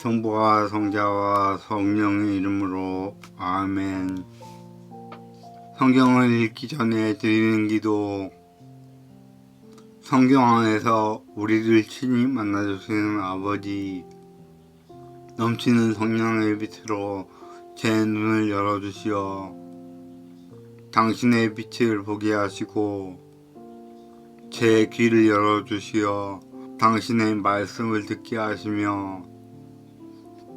성부와 성자와 성령의 이름으로 아멘. 성경을 읽기 전에 드리는 기도. 성경 안에서 우리를 친히 만나주시는 아버지, 넘치는 성령의 빛으로 제 눈을 열어주시어 당신의 빛을 보게 하시고 제 귀를 열어주시어 당신의 말씀을 듣게 하시며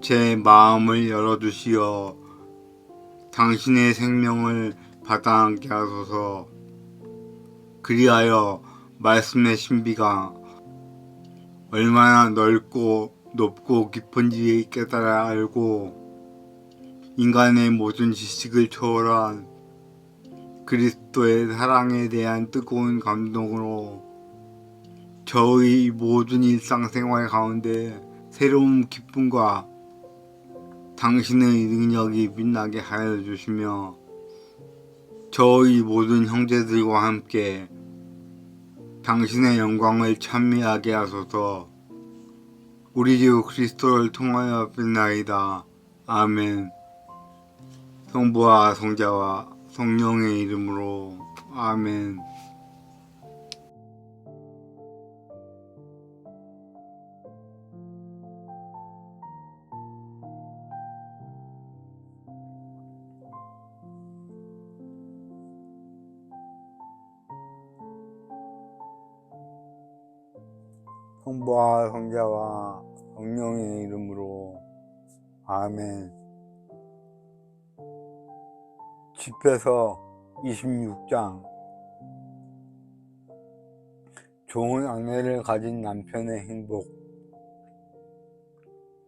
제 마음을 열어주시어 당신의 생명을 받아안게 하소서. 그리하여 말씀의 신비가 얼마나 넓고 높고 깊은지 깨달아 알고 인간의 모든 지식을 초월한 그리스도의 사랑에 대한 뜨거운 감동으로 저의 모든 일상생활 가운데 새로운 기쁨과 당신의 능력이 빛나게 하여 주시며 저의 모든 형제들과 함께 당신의 영광을 찬미하게 하소서. 우리 주 그리스도를 통하여 빛나이다. 아멘. 성부와 성자와 성령의 이름으로. 아멘 성부와 성자와 성령의 이름으로 아멘 집에서 26장 좋은 아내를 가진 남편의 행복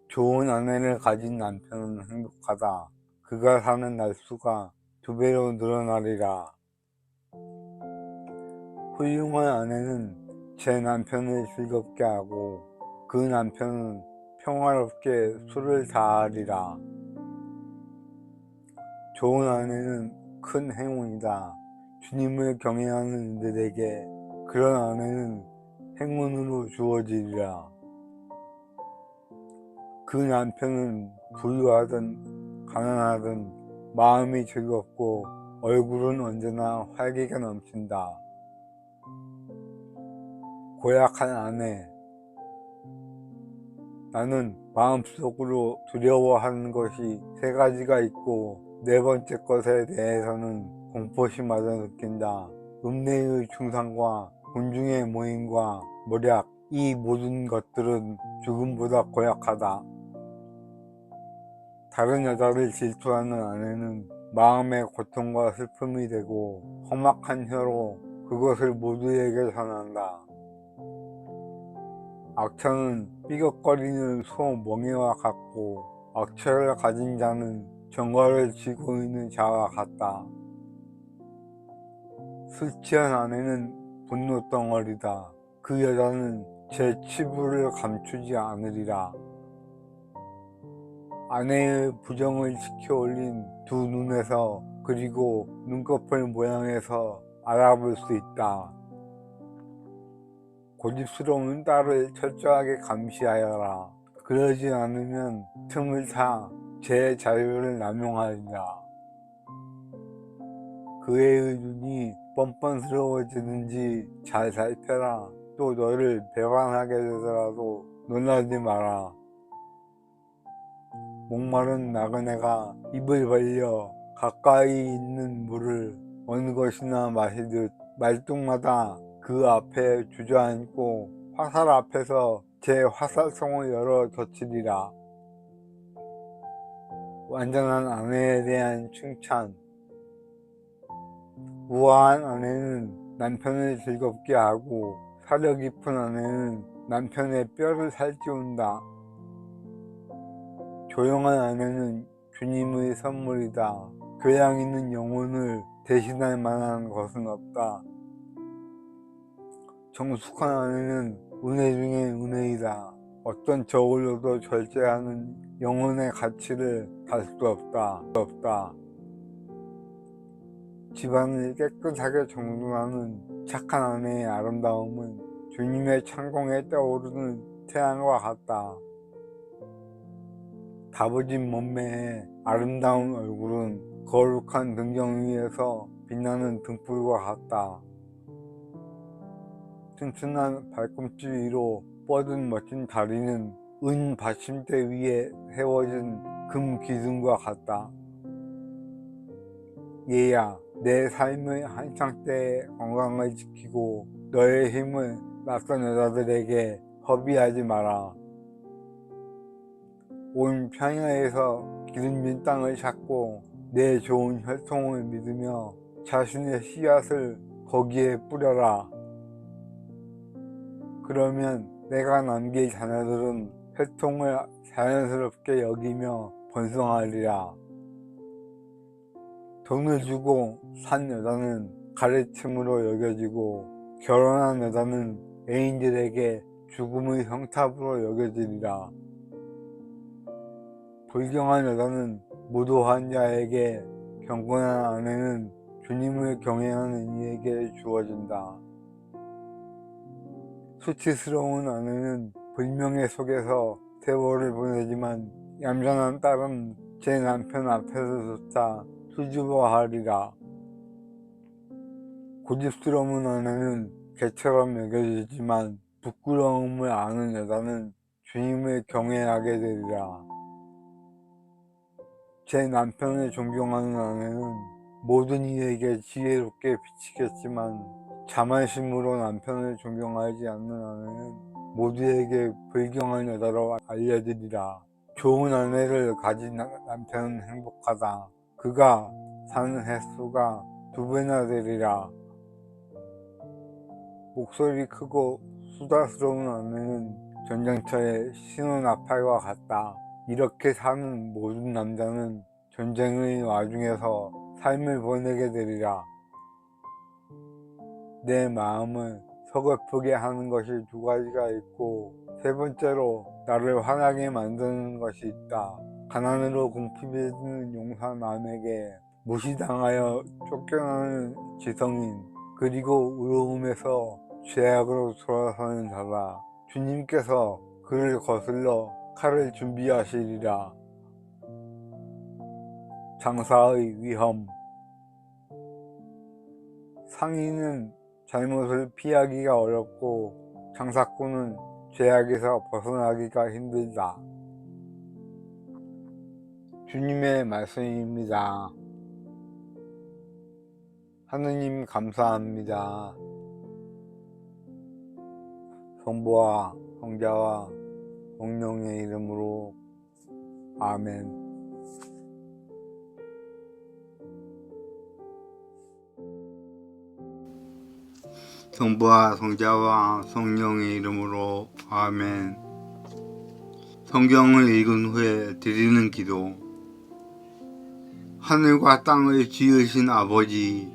좋은 아내를 가진 남편은 행복하다. 그가 사는 날수가 두 배로 늘어나리라. 훌륭한 아내는 제 남편을 즐겁게 하고 그 남편은 평화롭게 술을 다하리라. 좋은 아내는 큰 행운이다. 주님을 경외하는 이들에게 그런 아내는 행운으로 주어지리라. 그 남편은 부유하든 가난하든 마음이 즐겁고 얼굴은 언제나 활기가 넘친다. 고약한 아내. 나는 마음속으로 두려워하는 것이 세 가지가 있고 네 번째 것에 대해서는 공포심마저 느낀다. 읍내의 중상과 군중의 모임과 모략, 이 모든 것들은 죽음보다 고약하다. 다른 여자를 질투하는 아내는 마음의 고통과 슬픔이 되고 험악한 혀로 그것을 모두에게 전한다. 악처는 삐걱거리는 소 멍에와 같고 악처를 가진 자는 정과를 쥐고 있는 자와 같다. 술 취한 아내는 분노 덩어리다. 그 여자는 제 치부를 감추지 않으리라. 아내의 부정을 지켜 올린 두 눈에서 그리고 눈꺼풀 모양에서 알아볼 수 있다. 고집스러운 딸을 철저하게 감시하여라. 그러지 않으면 틈을 타 제 자유를 남용하리라. 그의 눈이 뻔뻔스러워지는지 잘 살펴라. 또 너를 배반하게 되더라도 놀라지 마라. 목마른 나그네가 입을 벌려 가까이 있는 물을 어느 것이나 마시듯 말뚝마다 그 앞에 주저앉고 화살 앞에서 제 화살송을 열어 젖히리라. 완전한 아내에 대한 칭찬 우아한 아내는 남편을 즐겁게 하고 사려 깊은 아내는 남편의 뼈를 살찌운다. 조용한 아내는 주님의 선물이다. 교양 있는 영혼을 대신할 만한 것은 없다. 정숙한 아내는 은혜 중에 은혜이다. 어떤 저울로도 절제하는 영혼의 가치를 달수 없다. 없다. 집안을 깨끗하게 정돈하는 착한 아내의 아름다움은 주님의 창공에 떠오르는 태양과 같다. 다부진 몸매에 아름다운 얼굴은 거룩한 등경 위에서 빛나는 등불과 같다. 튼튼한 발꿈치 위로 뻗은 멋진 다리는 은 받침대 위에 세워진 금 기둥과 같다. 얘야, 내 삶의 한창 때의 건강을 지키고 너의 힘을 낯선 여자들에게 허비하지 마라. 온 평야에서 기름진 땅을 찾고 내 좋은 혈통을 믿으며 자신의 씨앗을 거기에 뿌려라. 그러면 내가 남길 자녀들은 혈통을 자연스럽게 여기며 번성하리라. 돈을 주고 산 여자는 가르침으로 여겨지고 결혼한 여자는 애인들에게 죽음의 형탑으로 여겨지리라. 불경한 여자는 무도한 자에게 경건한 아내는 주님을 경외하는 이에게 주어진다. 수치스러운 아내는 불명예 속에서 세월을 보내지만 얌전한 딸은 제 남편 앞에서조차 수줍어하리라. 고집스러운 아내는 개처럼 여겨지지만 부끄러움을 아는 여자는 주님을 경외하게 되리라. 제 남편을 존경하는 아내는 모든 이에게 지혜롭게 비치겠지만 자만심으로 남편을 존경하지 않는 아내는 모두에게 불경한 여자로 알려지리라. 좋은 아내를 가진 나- 남편은 행복하다. 그가 사는 횟수가 두 배나 되리라. 목소리 크고 수다스러운 아내는 전쟁터의 신혼아팔과 같다. 이렇게 사는 모든 남자는 전쟁의 와중에서 삶을 보내게 되리라. 내 마음을 서글프게 하는 것이 두 가지가 있고 세 번째로 나를 화나게 만드는 것이 있다. 가난으로 궁핍해지는 용사 남에게 무시당하여 쫓겨나는 지성인 그리고 의로움에서 죄악으로 돌아서는 자다. 주님께서 그를 거슬러 칼을 준비하시리라. 장사의 위험 상인은 잘못을 피하기가 어렵고 장사꾼은 죄악에서 벗어나기가 힘들다. 주님의 말씀입니다. 하느님 감사합니다. 성부와 성자와 성령의 이름으로 아멘. 성부와 성자와 성령의 이름으로 아멘. 성경을 읽은 후에 드리는 기도. 하늘과 땅을 지으신 아버지,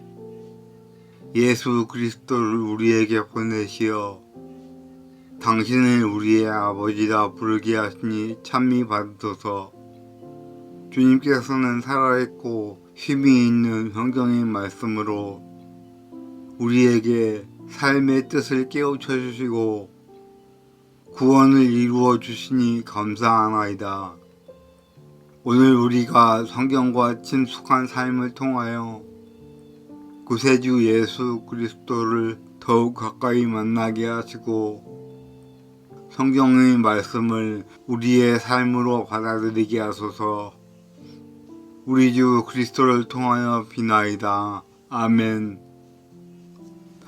예수 그리스도를 우리에게 보내시어 당신을 우리의 아버지라 부르게 하시니 찬미 받으소서. 주님께서는 살아있고 힘이 있는 성경의 말씀으로 우리에게 삶의 뜻을 깨우쳐 주시고 구원을 이루어 주시니 감사하나이다. 오늘 우리가 성경과 친숙한 삶을 통하여 구세주 예수 그리스도를 더욱 가까이 만나게 하시고 성경의 말씀을 우리의 삶으로 받아들이게 하소서 우리 주 그리스도를 통하여 비나이다. 아멘.